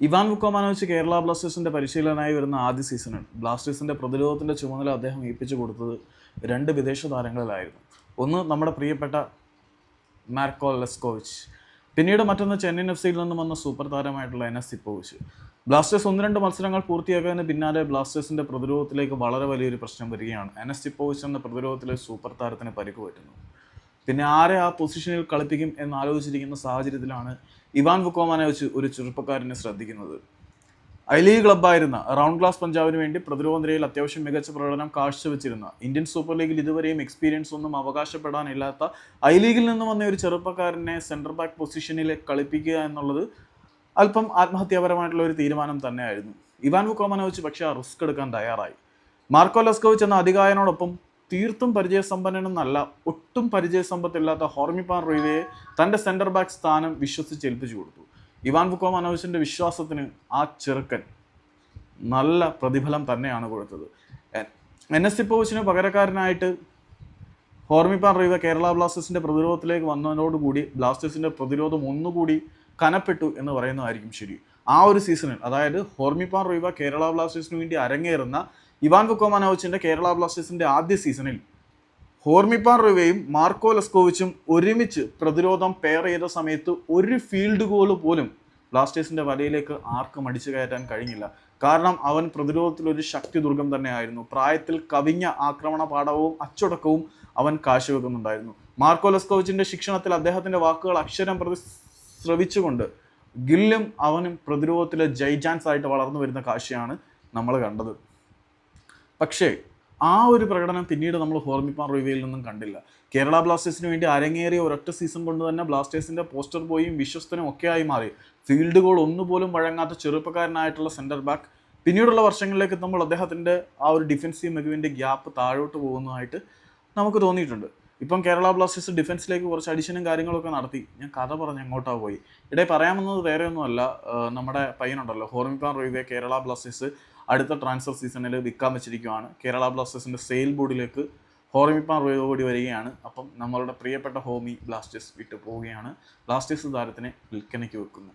Ivan Vukomanovic Kerala ബ്ലാസ്റ്റേഴ്സിന്റെ പരിശീലകനായി വരുന്ന ആദ്യ സീസണിൽ ബ്ലാസ്റ്റേഴ്സിന്റെ പ്രതിരോധത്തിന്റെ ചുമതല അദ്ദേഹം ഏൽപ്പിച്ചു കൊടുത്തത് രണ്ട് വിദേശ താരങ്ങളിലായിരുന്നു. ഒന്ന് നമ്മുടെ പ്രിയപ്പെട്ട മാർക്കോ ലെസ്കോവിച്ച്. പിന്നീട് മറ്റൊന്ന് ചെന്നൈയിൻ എഫ് സിയിൽ നിന്നും വന്ന സൂപ്പർ താരമായിട്ടുള്ള എൻ എസ് സിപ്പോവിച്ച്. ബ്ലാസ്റ്റേഴ്സ് ഒന്ന് രണ്ട് മത്സരങ്ങൾ പൂർത്തിയാക്കുന്നതിന് പിന്നാലെ ബ്ലാസ്റ്റേഴ്സിന്റെ പ്രതിരോധത്തിലേക്ക് വളരെ വലിയൊരു പ്രശ്നം വരികയാണ്. എൻ എസ് സിപ്പോവിച്ച് എന്ന പ്രതിരോധത്തിലെ സൂപ്പർ താരത്തിന് പരിക്ക് പറ്റുന്നു. പിന്നെ ആരെ ആ പൊസിഷനിൽ കളിപ്പിക്കും എന്ന് ആലോചിച്ചിരിക്കുന്ന സാഹചര്യത്തിലാണ് ഇവാൻ വുക്കോമാനെ വെച്ച് ഒരു ചെറുപ്പക്കാരനെ ശ്രദ്ധിക്കുന്നത്. ഐ ലീഗ് ക്ലബ്ബായിരുന്ന റൗണ്ട് ക്ലാസ് പഞ്ചാബിന് വേണ്ടി പ്രതിരോധ നിരയിൽ അത്യാവശ്യം മികച്ച പ്രകടനം കാഴ്ചവെച്ചിരുന്ന ഇന്ത്യൻ സൂപ്പർ ലീഗിൽ ഇതുവരെയും എക്സ്പീരിയൻസ് ഒന്നും അവകാശപ്പെടാനില്ലാത്ത ഐ ലീഗിൽ നിന്ന് വന്ന ഒരു ചെറുപ്പക്കാരനെ സെൻട്രൽ ബാക്ക് പൊസിഷനിൽ കളിപ്പിക്കുക എന്നുള്ളത് അല്പം ആത്മഹത്യാപരമായിട്ടുള്ള ഒരു തീരുമാനം തന്നെയായിരുന്നു. ഇവാൻ വുക്കോമാനോവിച്ച് പക്ഷേ ആ റിസ്ക് എടുക്കാൻ തയ്യാറായി. മാർക്കോ ലസ്കോവിച്ച് എന്ന അധികായനോടൊപ്പം തീർത്തും പരിചയസമ്പന്നനെന്നല്ല ഒട്ടും പരിചയസമ്പത്തില്ലാത്ത ഹോർമിപ്പാൻ റോയിവയെ തന്റെ സെന്റർ ബാക്ക് സ്ഥാനം വിശ്വസിച്ച് ഏൽപ്പിച്ചു കൊടുത്തു. ഇവാൻ വുക്കോമാനോവിച്ചിന്റെ വിശ്വാസത്തിന് ആ ചെറുക്കൻ നല്ല പ്രതിഫലം തന്നെയാണ് കൊടുത്തത്. എൻ എസ് സിപ്പോവിച്ചിന് പകരക്കാരനായിട്ട് ഹോർമിപ്പാൻ റീവ കേരള ബ്ലാസ്റ്റേഴ്സിന്റെ പ്രതിരോധത്തിലേക്ക് വന്നതിനോടുകൂടി ബ്ലാസ്റ്റേഴ്സിന്റെ പ്രതിരോധം ഒന്നുകൂടി കനപ്പെട്ടു എന്ന് പറയുന്നതായിരിക്കും ശരി. ആ ഒരു സീസണിൽ അതായത് ഹോർമിപ്പാൻ റീവ കേരള ബ്ലാസ്റ്റേഴ്സിന് വേണ്ടി അരങ്ങേറുന്ന ഇവാൻ വുക്കോമാനോവിച്ചിന്റെ കേരള ബ്ലാസ്റ്റേഴ്സിന്റെ ആദ്യ സീസണിൽ ഹോർമിപ്പാൻ റിവയും മാർക്കോ ലസ്കോവിച്ചും ഒരുമിച്ച് പ്രതിരോധം പെയർ ചെയ്ത സമയത്ത് ഒരു ഫീൽഡ് ഗോൾ പോലും ബ്ലാസ്റ്റേഴ്സിന്റെ വലയിലേക്ക് ആർക്കും അടിച്ചു കയറ്റാൻ കഴിഞ്ഞില്ല. കാരണം അവൻ പ്രതിരോധത്തിൽ ഒരു ശക്തി ദുർഗം തന്നെയായിരുന്നു. പ്രായത്തിൽ കവിഞ്ഞ ആക്രമണ പാഠവും അച്ചടക്കവും അവൻ കാഴ്ചവെക്കുന്നുണ്ടായിരുന്നു. മാർക്കോ ലസ്കോവിച്ചിന്റെ ശിക്ഷണത്തിൽ അദ്ദേഹത്തിന്റെ വാക്കുകൾ അക്ഷരം പ്രതി ശ്രവിച്ചുകൊണ്ട് ഗില്ലും അവനും പ്രതിരോധത്തിലെ ജൈജാൻസ് ആയിട്ട് വളർന്നു വരുന്ന കാഴ്ചയാണ് നമ്മൾ കണ്ടത്. പക്ഷേ ആ ഒരു പ്രകടനം പിന്നീട് നമ്മൾ ഹോർമിപ്പാൻ റിവ്യൂയിൽ നിന്നും കണ്ടില്ല. കേരള ബ്ലാസ്റ്റേഴ്സിന് വേണ്ടി അരങ്ങേറിയ ഒരൊറ്റ സീസൺ കൊണ്ട് തന്നെ ബ്ലാസ്റ്റേഴ്സിന്റെ പോസ്റ്റർ ബോയും വിശ്വസ്തനും ഒക്കെ ആയി മാറി. ഫീൽഡ് ഗോൾ ഒന്നുപോലും വഴങ്ങാത്ത ചെറുപ്പക്കാരനായിട്ടുള്ള സെന്റർ ബാക്ക് പിന്നീടുള്ള വർഷങ്ങളിലേക്ക് നമ്മൾ അദ്ദേഹത്തിന്റെ ആ ഒരു ഡിഫൻസീവ് മികവിന്റെ ഗ്യാപ്പ് താഴോട്ട് പോകുന്നതായിട്ട് നമുക്ക് തോന്നിയിട്ടുണ്ട്. ഇപ്പം കേരള ബ്ലാസ്റ്റേഴ്സ് ഡിഫൻസിലേക്ക് കുറച്ച് അഡീഷനും കാര്യങ്ങളൊക്കെ നടത്തി. ഞാൻ കഥ പറഞ്ഞ് എങ്ങോട്ടാ പോയി? ഇടയിൽ പറയാമെന്നത് വേറെ ഒന്നുമല്ല നമ്മുടെ പയ്യനുണ്ടല്ലോ ഹോർമിപ്പാൻ റോയിവെ കേരള ബ്ലാസ്റ്റേഴ്സ് അടുത്ത ട്രാൻസ്ഫർ സീസണിൽ വിൽക്കാൻ വെച്ചിരിക്കുകയാണ് കേരള ബ്ലാസ്റ്റേഴ്സിന്റെ സെയിൽ ബോർഡിലേക്ക് ഹോർമിപ്പാൻ റോയോടി വരികയാണ്. അപ്പം നമ്മളുടെ പ്രിയപ്പെട്ട ഹോമി ബ്ലാസ്റ്റേഴ്സ് വിട്ടു പോവുകയാണ് ബ്ലാസ്റ്റേഴ്സ് താരത്തിനെ വിൽക്കണയ്ക്ക് വെക്കുന്നു.